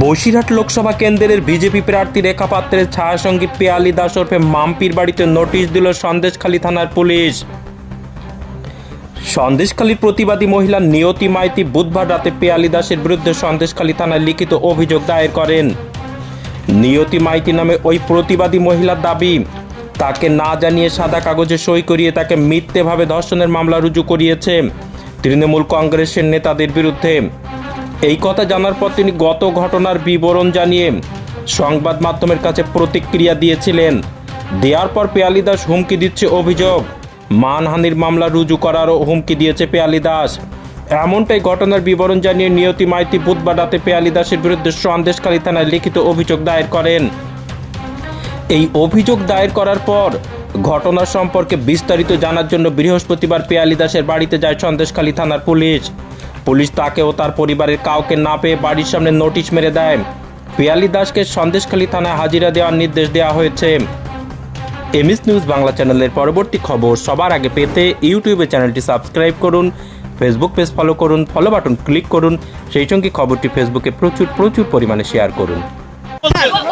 বসিরহাট লোকসভা কেন্দ্রের বিজেপি প্রার্থী রেখা পাত্রের ছায়াসঙ্গী পেয়ালি দাস ওরফে মাম্পির বাড়িতে নোটিশ দিল সন্দেশখালী থানার পুলিশ। সন্দেশখালীর প্রতিবাদী মহিলা নিয়তি মাইতি বুধবার রাতে পেয়ালি দাসের বিরুদ্ধে সন্দেশখালী থানায় লিখিত অভিযোগ দায়ের করেন। নিয়তি মাইতি নামে ওই প্রতিবাদী মহিলার দাবি, তাকে না জানিয়ে সাদা কাগজে সই করিয়ে তাকে মিথ্যেভাবে ধর্ষণের মামলা রুজু করিয়েছে তৃণমূল কংগ্রেসের নেতাদের বিরুদ্ধে। এই কথা জানার পর তিনি গত ঘটনার বিবরণ জানিয়ে সংবাদ মাধ্যমের কাছে প্রতিক্রিয়া দিয়েছিলেন। দেওয়ার পর পেয়ালি দাস হুমকি দিচ্ছে অভিযোগ। মানহানির মামলা রুজু করারও হুমকি দিয়েছে পেয়ালি দাস এমনটাই ঘটনার বিবরণ জানিয়ে নিয়তি মাইতি বুধবার রাতে পেয়ালি দাসের বিরুদ্ধে সন্দেশকারী থানায় লিখিত অভিযোগ দায়ের করেন। এই অভিযোগ দায়ের করার পর ঘটনা সম্পর্কে বিস্তারিত জানার জন্য বৃহস্পতিবার পেয়ালি দাসের বাড়িতে যায় সন্দেশখালী থানার পুলিশ। পুলিশ তাকে ও তার পরিবারের কাউকে না পেয়ে বাড়ির সামনে নোটিশ মেরে দেয়। পেয়ালি দাসকে সন্দেশখালী থানায় হাজিরা দেওয়ার নির্দেশ দেওয়া হয়েছে। এমএস নিউজ বাংলা চ্যানেলের পরবর্তী খবর সবার আগে পেতে ইউটিউবে চ্যানেলটি সাবস্ক্রাইব করুন, ফেসবুক পেজ ফলো করুন ফলো বাটন ক্লিক করুন, সেই সঙ্গে খবরটি ফেসবুকে প্রচুর প্রচুর পরিমাণে শেয়ার করুন।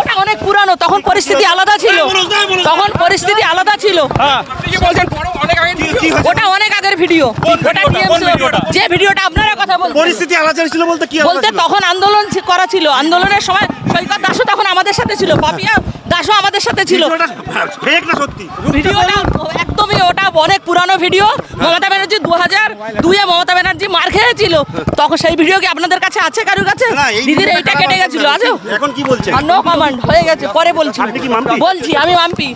ওটা অনেক পুরানো, তখন পরিস্থিতি আলাদা ছিল। আলাদা ওটা অনেক আগের ভিডিও। ওটা যে ভিডিওটা আপনারা কথা বলছেন। পরিস্থিতি আলাদা ছিল বলতে কি বলতে তখন আন্দোলন করা ছিল। আন্দোলনের সময় সৈকত দাসও তখন আমাদের সাথে ছিল। পাপিয়া দাসও আমাদের সাথে ছিল। ফেক না সত্যি? ভিডিওটা একদমই ওটা অনেক পুরানো ভিডিও। মমতা ব্যানার্জি দু হাজার দুইয়ে মমতা ব্যানার্জি মার খেয়েছিল। তখন সেই ভিডিও কি আপনাদের কাছে আছে কারোর কাছে? দিদির এইটা কেটে গেছিল। আছে এখন কি বলছেন? No command. হয়ে গেছে। পরে বলছি? বলছি আমি মাম্পি